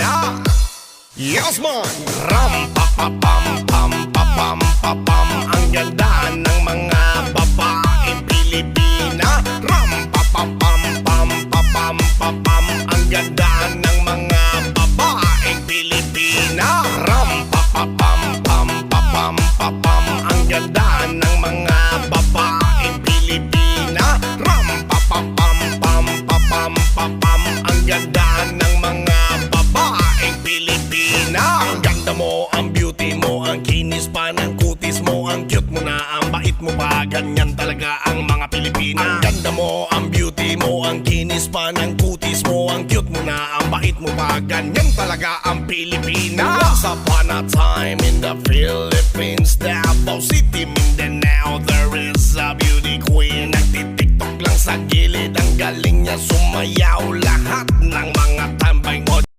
Pilipina Yes man! Ram pa pa pam pam pa pam pa pam. Ang ganda ng mga babaeng Pilipina. Ram pa pa pam pam pa pam pa pam. Ang ganda ng mga babaeng Pilipina. Ram pa pa pam pam pa pam pa pam. Ang ganda ng mga babaeng Pilipina Ang ganda mo, ang beauty mo, ang kinis pa ng kutis mo. Ang cute mo na, ang bait mo pa, ganyan talaga ang mga Pilipina. Ang ganda mo, ang beauty mo, ang kinis pa ng kutis mo. Ang cute mo na, ang bait mo pa, ganyan talaga ang Pilipina. Once upon a time in the Philippines Davao City, Mindanao There is a beauty queen. Nagtitiktok lang sa gilid Ang galing niya sumayaw. Lahat